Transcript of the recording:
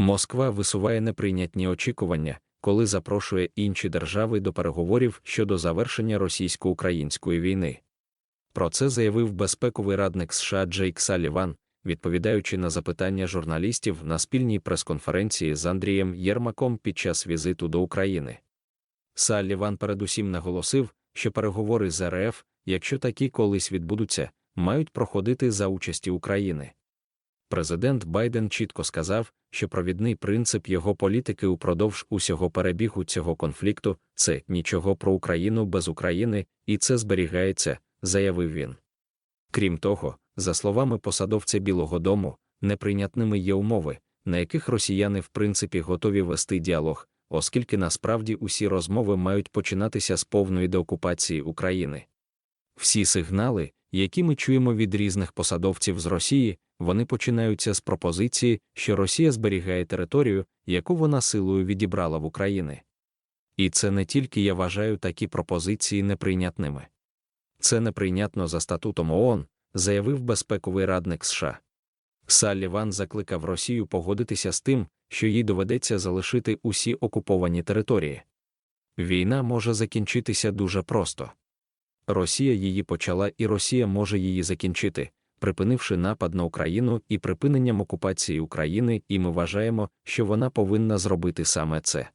Москва висуває неприйнятні очікування, коли запрошує інші держави до переговорів щодо завершення російсько-української війни. Про це заявив безпековий радник США Джейк Саліван, відповідаючи на запитання журналістів на спільній прес-конференції з Андрієм Єрмаком під час візиту до України. Саліван передусім наголосив, що переговори з РФ, якщо такі колись відбудуться, мають проходити за участі України. Президент Байден чітко сказав, що провідний принцип його політики упродовж усього перебігу цього конфлікту це нічого про Україну без України, і це зберігається, заявив він. Крім того, за словами посадовця Білого Дому, неприйнятними є умови, на яких росіяни в принципі готові вести діалог, оскільки насправді усі розмови мають починатися з повної деокупації України. Всі сигнали, які ми чуємо від різних посадовців з Росії, вони починаються з пропозиції, що Росія зберігає територію, яку вона силою відібрала в Україні. І це не тільки я вважаю такі пропозиції неприйнятними. Це неприйнятно за статутом ООН, заявив безпековий радник США. Салліван закликав Росію погодитися з тим, що їй доведеться залишити усі окуповані території. Війна може закінчитися дуже просто. Росія її почала і Росія може її закінчити, припинивши напад на Україну і припиненням окупації України, і ми вважаємо, що вона повинна зробити саме це.